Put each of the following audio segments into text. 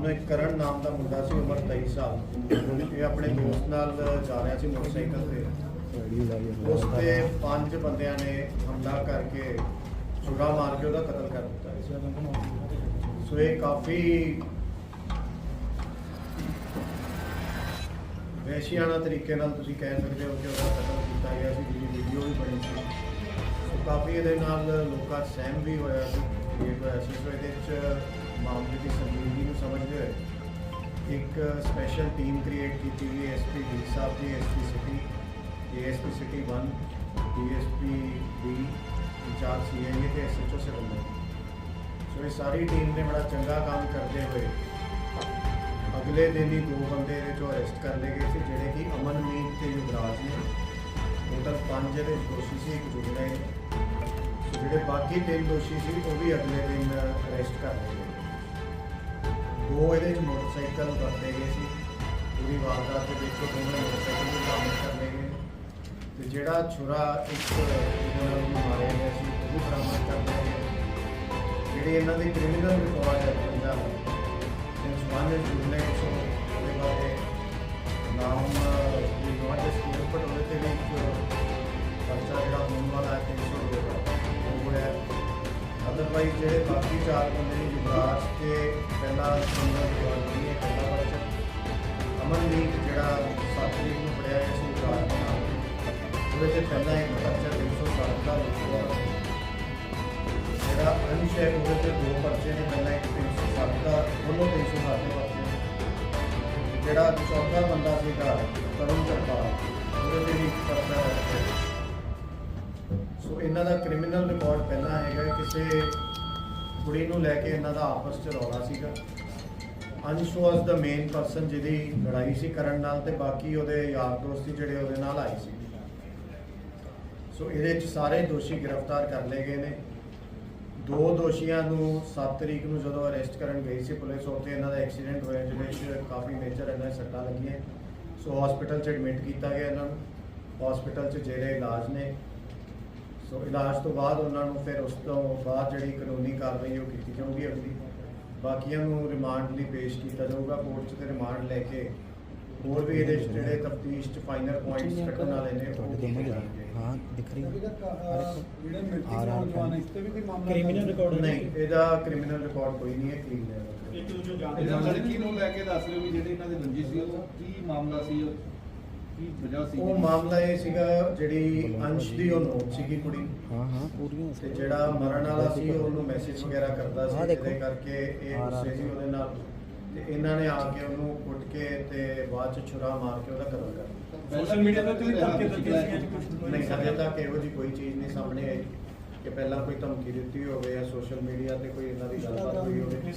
ਸ਼ਾਮ ਨੂੰ ਇੱਕ ਕਰਨ ਨਾਮ ਦਾ ਮੁੰਡਾ ਸੀ ਉਮਰ 23 ਸਾਲ। ਇਹ ਆਪਣੇ ਦੋਸਤ ਨਾਲ ਜਾ ਰਿਹਾ ਸੀ ਮੋਟਰਸਾਈਕਲ ਤੇ। ਉਸ ਤੇ ਪੰਜ ਬੰਦਿਆਂ ਨੇ ਹਮਲਾ ਕਰਕੇ ਛੁਰਾ ਮਾਰ ਕੇ ਉਹਦਾ ਕਤਲ ਕਰ ਦਿੱਤਾ। ਸੋ ਇਹ ਕਾਫੀ ਵੈਸ਼ਿਆਨਾ ਤਰੀਕੇ ਨਾਲ ਤੁਸੀਂ ਕਹਿ ਸਕਦੇ ਹੋ ਕਿ ਉਹਦਾ ਕਤਲ ਕੀਤਾ ਗਿਆ ਸੀ, ਜਿਹਦੀ ਵੀਡੀਓ ਵੀ ਬਣੀ ਸੀ। ਕਾਫੀ ਇਹਦੇ ਨਾਲ ਲੋਕਾਂ ਸਹਿਮ ਵੀ ਹੋਇਆ ਸੀ। ਇੱਕ ਸਪੈਸ਼ਲ ਟੀਮ ਕ੍ਰੀਏਟ ਕੀਤੀ ਗਈ ਐਸਪੀ ਡੀ ਸਾਹਿਬ ਦੀ SP city ASP city 1 DSP D incharge CIA ਤੇ ਐਸਐਚਓ ਸਿਰੰਦਰ ਸੋ ਇਹ ਸਾਰੀ ਟੀਮ ਨੇ ਬੜਾ ਚੰਗਾ ਕੰਮ ਕਰਦੇ ਹੋਏ ਅਗਲੇ ਦਿਨ ਹੀ ਦੋ ਬੰਦੇ ਇਹਦੇ ਚੋਂ ਅਰੈਸਟ ਕਰ ਲਏ ਗਏ ਸੀ, ਜਿਹੜੇ ਕਿ ਅਮਨਮੀਤ ਤੇ ਯੁਵਰਾਜ ਨੇ। ਟੋਟਲ ਪੰਜ ਇਹਦੇ ਦੋਸ਼ੀ ਸੀ, ਇੱਕ ਜੁੜ ਸੋ ਜਿਹੜੇ ਬਾਕੀ ਤਿੰਨ ਦੋਸ਼ੀ ਸੀ, ਉਹ ਵੀ ਅਗਲੇ ਦਿਨ ਅਰੈਸਟ ਕਰ ਲਏ ਗਏ। ਦੋ ਇਹਦੇ ਚ ਮੋਟਰਸਾਈਕਲ ਵਰਤੇ ਗਏ ਸੀ। ਪੂਰੀ ਵਾਰਦਾਤ ਦੇ ਵਿੱਚ ਉਹ ਦੋਵੇਂ ਮੋਟਰਸਾਈਕਲ ਨੂੰ ਬਰਾਮਦ ਕਰ ਲਏ ਗਏ ਤੇ ਜਿਹੜਾ ਛੁਰਾ ਇੱਕ ਜਿਹਦੇ ਨਾਲ ਮਾਰਿਆ ਗਿਆ ਸੀ ਉਹ ਵੀ ਬਰਾਮਦ ਕਰ ਲਿਆ ਗਿਆ। ਜਿਹੜੀ ਇਹਨਾਂ ਦੀ ਕ੍ਰਿਮੀਨਲ ਰਿਕਾਰਡ ਹੈ Punjab since one is July, ਉਹਦੇ ਬਾਰੇ ਨਾਮ ਵੀ ਨਾਟ ਜਸਟ ਕਲੀਅਰ ਬਟ ਉਹਦੇ ਤੇ ਵੀ ਇੱਕ ਪਰਚਾ ਜਿਹੜਾ ਹੋਣ ਵਾਲਾ ਹੈ 300 ਰੁਪਏ ਦਾ। ਉਹ ਹੈ ਅਦਰਵਾਈਜ਼ ਜਿਹੜੇ ਬਾਕੀ ਚਾਰ ਬੰਦੇ ਨੇ ਤੇ ਪਹਿਲਾ ਸੰਦਰ ਰਿਕਾਰਡ ਨਹੀਂ ਪਹਿਲਾ ਪਰਚਾ ਅਮਨਦੀਪ ਜਿਹੜਾ ਸੱਤ ਨੂੰ ਫੜਿਆ ਗਿਆ ਸੀ ਯੁਵਰਾਜ ਦੇ ਉਹਦੇ ਤੇ ਪਹਿਲਾ ਇੱਕ ਪਰਚਾ 307 ਦਾ ਲਿਖਿਆ ਜਿਹੜਾ ਅੰਸ਼ ਉਹਦੇ ਤੇ ਦੋ ਪਰਚੇ ਨੇ, ਪਹਿਲਾਂ ਇੱਕ 307 ਦਾ ਦੋਨੋਂ 307 ਦੇ ਪਰਚੇ ਜਿਹੜਾ ਚੌਥਾ ਬੰਦਾ ਸੀਗਾ ਕਰੁਣ ਚਰਪਾਲ, ਉਹਦੇ ਤੇ ਵੀ ਪਰਚਾ ਹੈ ਸੋ ਇਹਨਾਂ ਦਾ ਕ੍ਰਿਮੀਨਲ ਰਿਕਾਰਡ ਪਹਿਲਾਂ ਹੈਗਾ, ਕਿਸੇ ਕੁੜੀ ਨੂੰ ਲੈ ਕੇ ਇਹਨਾਂ ਦਾ ਆਪਸ ਚ ਰੌਲਾ ਸੀਗਾ। ਅੰਸ਼ ਵਾਸ ਦਾ ਮੇਨ ਪਰਸਨ ਜਿਹਦੀ ਲੜਾਈ ਸੀ ਕਰਨ ਨਾਲ ਤੇ ਬਾਕੀ ਉਹਦੇ ਯਾਰ ਦੋਸਤ ਜਿਹੜੇ ਉਹਦੇ ਨਾਲ ਆਏ ਸੀ। ਸੋ ਇਹਦੇ ਚ ਸਾਰੇ ਦੋਸ਼ੀ ਗ੍ਰਿਫਤਾਰ ਕਰ ਲਏ ਗਏ ਨੇ। ਦੋ ਦੋਸ਼ੀਆਂ ਨੂੰ 7 ਤਰੀਕ ਨੂੰ ਜਦੋਂ ਅਰੈਸਟ ਕਰਨ ਗਈ ਸੀ ਪੁਲਿਸ, ਉੱਥੇ ਇਹਨਾਂ ਦਾ ਐਕਸੀਡੈਂਟ ਹੋਇਆ ਜਿਹਦੇ 'ਚ ਕਾਫੀ ਮੇਜਰ ਇਹਨਾਂ ਦੇ ਸੱਟਾਂ ਲੱਗੀਆਂ। ਸੋ ਹਸਪੀਟਲ 'ਚ ਐਡਮਿਟ ਕੀਤਾ ਗਿਆ ਇਹਨਾਂ ਨੂੰ। ਹਸਪੀਟਲ 'ਚ ਜਿਹੜੇ ਇਲਾਜ ਨੇ। ਸੋ ਇਲਾਜ ਤੋਂ ਬਾਅਦ ਉਹਨਾਂ ਨੂੰ ਫਿਰ ਉਸ ਤੋਂ ਬਾਅਦ ਜਿਹੜੀ ਕਾਨੂੰਨੀ ਕਾਰਵਾਈ ਉਹ ਕੀਤੀ ਜਾਊਗੀ ਅਗਲੀ। ਬਾਕੀਆਂ ਨੂੰ ਰਿਮਾਂਡ ਲਈ ਪੇਸ਼ ਕੀਤਾ ਜਾਊਗਾ ਕੋਰਟ 'ਚ ਤੇ ਰਿਮਾਂਡ ਲੈ ਕੇ ਹੋਰ ਵੀ ਇਹਦੇ 'ਚ ਜਿਹੜੇ ਤਫਤੀਸ਼ 'ਚ ਫਾਈਨਲ ਪੁਆਇੰਟਸ ਕੱਢਣ ਵਾਲੇ ਨੇ ਉਹ ਕੀਤੇ ਜਾਣਗੇ ਹਾਂ ਦਿਖ ਰਹੀ ਜਿਹੜੇ ਰਹਾ ਨੌਜਵਾਨ ਹੈ ਇਸ ਤੇ ਵੀ ਕੋਈ ਮਾਮਲਾ Criminal record ਨਹੀਂ ਇਹਦਾ ਕ੍ਰਿਮੀਨਲ ਰਿਕਾਰਡ ਕੋਈ ਨਹੀਂ ਹੈ ਕਲੀਨ ਹੈ। ਦੂਜੇ ਨੂੰ? ਇਹਨਾਂ ਜਾਣਦੇ ਲੜਕੀ ਨੂੰ ਲੈ ਕੇ ਦੱਸ ਰਹੇ ਹੋ ਵੀ ਜਿਹੜੇ ਇਹਨਾਂ ਦੇ ਰੰਜੀ ਸੀ ਉਹ ਕੀ ਮਾਮਲਾ ਸੀ? ਉਹ ਕੀ ਵਜ੍ਹਾ ਸੀ? ਉਹ ਮਾਮਲਾ ਇਹ ਸੀਗਾ ਜਿਹੜੀ ਅੰਸ਼ ਦੀ ਉਹ ਨੋਟ ਸੀਗੀ ਕੁੜੀ। ਹਾਂ ਹਾਂ। ਪੂਰੀਆਂ ਤੇ ਜਿਹੜਾ ਮਰਨ ਵਾਲਾ ਸੀ ਉਹਨੂੰ ਮੈਸੇਜ ਵਗੈਰਾ ਕਰਦਾ ਸੀ। ਜਿਹਦੇ ਕਰਕੇ ਇਹ ਗੁੱਸੇ ਸੀ ਉਹਦੇ ਨਾਲ। ਤੇ ਇਹਨਾਂ ਨੇ ਆ ਕੇ ਉਹਨੂੰ ਕੁੱਟ ਕੇ ਤੇ ਬਾਅਦ ਚ ਛੁਰਾ ਮਾਰ ਕੇ ਉਹਦਾ ਕਤਲ ਕਰ ਦਿੱਤਾ। ਸੋਸ਼ਲ ਮੀਡੀਆ ਤੇ ਵੀ ਧਮਕੀ ਦਿੱਤੀ ਸੀ ਕੁਝ ਨਹੀਂ? ਹਜੇ ਤੱਕ ਇਹੋ ਜੀ ਕੋਈ ਚੀਜ਼ ਨਹੀਂ ਸਾਹਮਣੇ ਆਈ ਕਿ ਪਹਿਲਾਂ ਕੋਈ ਧਮਕੀ ਦਿੱਤੀ ਹੋਵੇ ਜਾਂ ਸੋਸ਼ਲ ਮੀਡੀਆ ਤੇ ਕੋਈ ਇਹਨਾਂ ਦੀ ਗੱਲਬਾਤ ਹੋਈ ਹੋਵੇ।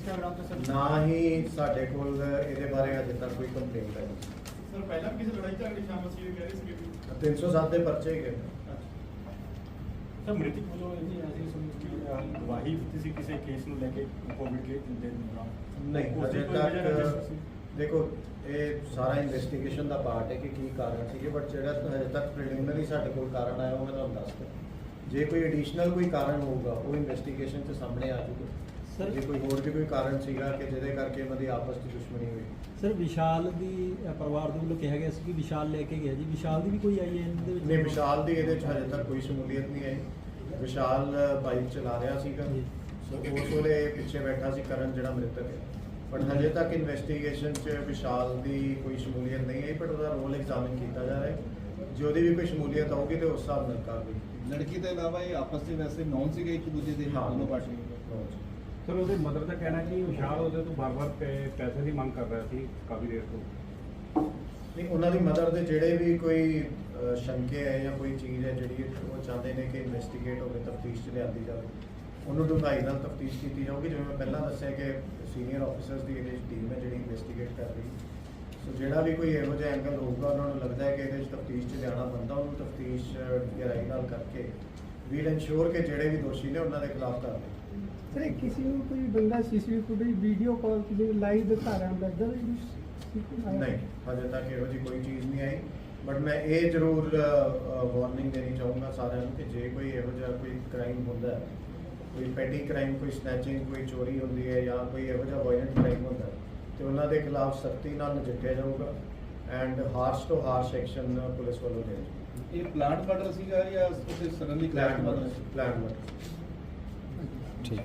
ਨਾ ਹੀ ਸਾਡੇ ਕੋਲ ਇਹਦੇ ਬਾਰੇ ਹਜੇ ਤੱਕ ਕੋਈ ਕੰਪਲੇਂਟ ਆਈ। ਸਰ ਪਹਿਲਾਂ ਵੀ ਕਿਸੇ ਲੜਾਈ ਝਗੜੇ ਸ਼ਾਮਲ ਸੀ ਇਹ ਕਹਿ ਰਹੇ ਸੀ ਕਿ 307 ਦੇ ਪਰਚੇ ਗਏ ਸਰ ਮ੍ਰਿਤਕ ਵੱਲੋਂ ਇਹਦੀ ਐਸੀ ਸੁਣੀ ਕਿ ਅਹ, ਗਵਾਹੀ ਦਿੱਤੀ ਸੀ ਕਿਸੇ ਕੇਸ ਨੂੰ ਲੈ ਕੇ ਕੋਵਿਡ ਕੇ ਦੇ ਦੌਰਾਨ ਨਹੀਂ ਉਸ ਦੀ ਹਜੇ ਕੋਈ ਵਜ੍ਹਾ ਰੰਜਿਸ਼ ਤੱਕ ਸੀ? ਦੇਖੋ ਇਹ ਸਾਰਾ ਇਨਵੈਸਟੀਗੇਸ਼ਨ ਦਾ ਪਾਰਟ ਹੈ ਕਿ ਕੀ ਕਾਰਨ ਸੀਗੇ ਬਟ ਜਿਹੜਾ ਹਜੇ ਤੱਕ ਪ੍ਰੀਲਿਮਿਨਰੀ ਸਾਡੇ ਕੋਲ ਕਾਰਨ ਆਇਆ ਉਹ ਮੈਂ ਤੁਹਾਨੂੰ ਦੱਸ ਦਿੱਤਾ ਜੇ ਕੋਈ ਐਡੀਸ਼ਨਲ ਕੋਈ ਕਾਰਨ ਹੋਊਗਾ ਉਹ ਇਨਵੈਸਟੀਗੇਸ਼ਨ 'ਚ ਸਾਹਮਣੇ ਆ ਜਾਊਗਾ। Sir- ਜੇ ਕੋਈ ਹੋਰ ਵੀ ਕੋਈ ਕਾਰਨ ਸੀਗਾ ਕਿ ਜਿਹਦੇ ਕਰਕੇ ਇਹਨਾਂ ਦੀ ਆਪਸ 'ਚ ਦੁਸ਼ਮਣੀ ਹੋਈ? ਸਰ ਵਿਸ਼ਾਲ ਦੀ ਅ, ਪਰਿਵਾਰ ਦੇ ਵੱਲੋਂ ਕਿਹਾ ਗਿਆ ਸੀ ਕਿ ਵਿਸ਼ਾਲ ਲੈ ਕੇ ਗਿਆ ਜੀ। ਵਿਸ਼ਾਲ ਦੀ ਵੀ ਕੋਈ ਆਈ ਹੈ ਇਹਦੇ ਵਿੱਚ? ਨਹੀਂ ਵਿਸ਼ਾਲ ਦੀ ਇਹਦੇ 'ਚ ਹਜੇ ਤੱਕ ਕੋਈ ਸ਼ਮੂਲੀਅਤ ਨਹੀਂ ਆਈ। ਵਿਸ਼ਾਲ ਬਾਈਕ ਚਲਾ ਰਿਹਾ ਸੀਗਾ। ਜੀ। ਸੋ ਉਸ ਵੇਲੇ ਪਿੱਛੇ ਬੈਠਾ ਸੀ ਕਰਨ ਜਿਹੜਾ ਮ੍ਰਿਤਕ ਹੈ। ਬਟ ਹਜੇ ਤੱਕ ਇਨਵੈਸਟੀਗੇਸ਼ਨ 'ਚ ਵਿਸ਼ਾਲ ਦੀ ਕੋਈ ਸ਼ਮੂਲੀਅਤ ਨਹੀਂ ਆਈ ਬਟ ਉਹਦਾ ਰੋਲ ਐਗਜ਼ਾਮਿਨ ਕੀਤਾ ਜਾ ਰਿਹਾ ਹੈ। ਜੇ ਉਹਦੀ ਵੀ ਕੋਈ ਸ਼ਮੂਲੀਅਤ ਆਊਗੀ ਤੇ ਉਸ ਹਿਸਾਬ ਨਾਲ ਕਾਰਵਾਈ ਕੀਤੀ ਲੜਕੀ ਤੋਂ ਇਲਾਵਾ ਇਹ ਆਪਸ ਵਿੱਚ ਵੈਸੇ ਨੌਨ ਸੀਗੇ ਇੱਕ ਦੂਜੇ ਦੇ ਹਾਂ। ਦੋਨੋਂ ਪਾਰਟੀ ਜਾਊਗੀ ਸਰ ਉਹਦੇ ਮਦਰ ਦਾ ਕਹਿਣਾ ਕਿ ਵਿਸ਼ਾਲ ਉਹਦੇ ਤੋਂ ਬਾਰ-ਬਾਰ ਪੈਸੇ ਦੀ ਮੰਗ ਕਰ ਰਿਹਾ ਸੀ ਕਾਫੀ ਦੇਰ ਤੋਂ। ਨਹੀਂ ਉਹਨਾਂ ਦੀ ਮਦਰ ਦੇ ਜਿਹੜੇ ਵੀ ਕੋਈ ਅਹ, ਸ਼ੰਕੇ ਹੈ ਜਾਂ ਕੋਈ ਚੀਜ਼ ਹੈ ਜਿਹੜੀ ਉਹ ਚਾਹੁੰਦੇ ਨੇ ਕਿ ਇਨਵੈਸਟੀਗੇਟ ਹੋਵੇ ਤਫਤੀਸ਼ 'ਚ ਲਿਆਂਦੀ ਜਾਵੇ ਉਹਨੂੰ ਡੂੰਘਾਈ ਨਾਲ ਤਫਤੀਸ਼ ਕੀਤੀ ਜਾਊਗੀ। ਜਿਵੇਂ ਮੈਂ ਪਹਿਲਾਂ ਦੱਸਿਆ ਕਿ ਸੀਨੀਅਰ ਆਫੀਸਰਸ ਦੀ ਇਹਦੇ 'ਚ ਟੀਮ ਹੈ ਜਿਹੜੀ ਇਨਵੈਸਟੀਗੇਟ ਕਰ ਰਹੀ। ਸੋ ਜਿਹੜਾ ਵੀ ਕੋਈ ਇਹੋ ਜਿਹਾ ਐਂਗਲ ਹੋਊਗਾ ਉਹਨਾਂ ਨੂੰ ਲੱਗਦਾ ਹੈ ਕਿ ਇਹਦੇ 'ਚ ਤਫਤੀਸ਼ 'ਚ ਲਿਆਉਣਾ ਬੰਦਾ ਉਹਨੂੰ ਤਫਤੀਸ਼ ਗਹਿਰਾਈ ਨਾਲ ਕਰਕੇ ਵੀਲ ਇਨਸ਼ੋਰ ਕਿ ਜਿਹੜੇ ਵੀ ਦੋਸ਼ੀ ਨੇ ਉਹਨਾਂ ਦੇ ਖਿਲਾਫ ਕਾਰਵਾਈ। ਸਰ ਕਿਸੇ ਨੂੰ ਕੋਈ ਬੰਦਾ ਸੀਸੀਟੀਵੀ ਫੁਟੇਜ ਵੀਡੀਓ ਕਾਲ ਤੇ ਲਾਈਵ ਦਿਖਾ ਰਿਹਾ ਹੁੰਦਾ ਇਦਾਂ ਦੀ ਨਹੀਂ ਹਜੇ ਤੱਕ ਇਹੋ ਜਿਹੀ ਕੋਈ ਚੀਜ਼ ਨਹੀਂ ਆਈ। ਬਟ ਮੈਂ ਇਹ ਜ਼ਰੂਰ ਵਾਰਨਿੰਗ ਦੇਣੀ ਚਾਹੂੰਗਾ ਸਾਰਿਆਂ ਨੂੰ ਕਿ ਜੇ ਕੋਈ ਇਹੋ ਜਿਹਾ ਕੋਈ ਕ੍ਰਾਈਮ ਹੁੰਦਾ ਹੈ ਕੋਈ ਪੈਟੀ ਕ੍ਰਾਈਮ ਕੋਈ ਸਨੈਚਿੰਗ ਕੋਈ ਚੋਰੀ ਹੁੰਦੀ ਹੈ ਜਾਂ ਕੋਈ ਇਹੋ ਜਿਹਾ ਵਾਇਲੈਂਟ ਕ੍ਰਾਈਮ ਹੁੰਦਾ ਹੈ, ਤੇ ਉਹਨਾਂ ਦੇ ਖਿਲਾਫ ਸਖਤੀ ਨਾਲ ਨਜਿੱਠਿਆ ਜਾਊਗਾ ਐਂਡ ਹਾਰਸ਼ ਤੋਂ ਹਾਰਸ਼ ਐਕਸ਼ਨ ਪੁਲਿਸ ਵੱਲੋਂ ਲਿਆ ਜਾਊਗਾ ਇਹ ਪਲਾਂਟ ਮਰਡਰ ਸੀਗਾ ਜਾਂ ਉੱਥੇ suddenly clash murder plan murder ठीक